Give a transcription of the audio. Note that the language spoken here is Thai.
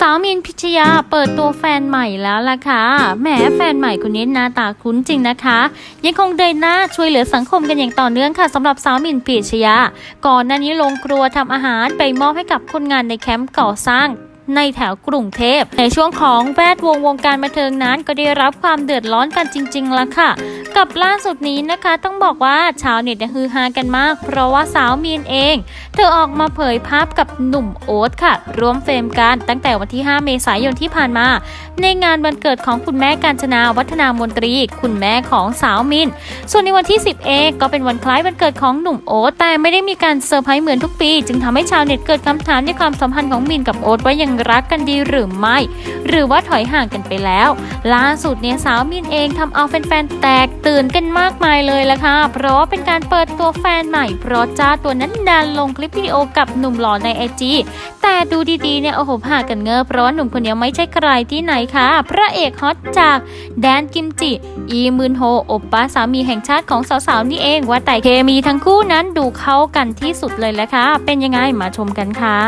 สาวมินพิชยาเปิดตัวแฟนใหม่แล้วล่ะค่ะ แหมแฟนใหม่คนนี้หน้าตาคุ้นจริงนะคะ ยังคงเดินหน้าช่วยเหลือสังคมกันอย่างต่อเนื่องค่ะสำหรับสาวมินพิชยา ก่อนหน้านี้ลงครัวทำอาหารไปมอบให้กับคนงานในแคมป์ก่อสร้าง ในแถวกรุงเทพ ในช่วงของแวดวงวงการบันเทิงนั้นก็ได้รับความเดือดร้อนกันจริงๆละค่ะ กับล่าสุดนี้นะคะต้องบอกว่าชาวเน็ตฮือฮากันมาก เพราะว่าสาวมีนเอง เธอออกมาเผยภาพกับหนุ่มโอ๊ตค่ะร่วมเฟรมกันตั้งแต่วันที่ 5 เมษายนที่ผ่านมา ในงานวันเกิดของคุณแม่กาญจนาวัฒนามนตรี คุณแม่ของสาวมินส่วนในวันที่ 10 เองก็เป็นวันคล้ายวันเกิดของหนุ่มโอ๊ตแต่ไม่ได้มีการเซอร์ไพรส์เหมือนทุกปี จึงทำให้ชาวเน็ตเกิดคำถามในความสัมพันธ์ของมินกับโอ๊ตว่ายังรักกันดีหรือไม่ หรือว่าถอยห่างกันไปแล้ว ล่าสุดเนี่ยสาวมินเองทำเอาแฟนๆแตกตื่นกันมากมายเลยละค่ะ เพราะว่าเป็นการเปิดตัวแฟนใหม่เพราะจ้าตัวนั้นดันลงคลิปวิดีโอกับหนุ่มหล่อในไอจีแต่ดูดีๆเนี่ยโอ้โหผ่ากันเงอเพราะหนุ่มคนนี้ไม่ใช่ใครที่ไหนค่ะ พระเอกฮอตจากแดนกิมจิ อีมืนโฮโอปป้าสามีแห่งชาติของสาวๆนี่เองว่าแต่เคมีทั้งคู่นั้นดูเข้ากันที่สุดเลยแหละค่ะ เป็นยังไงมาชมกันค่ะ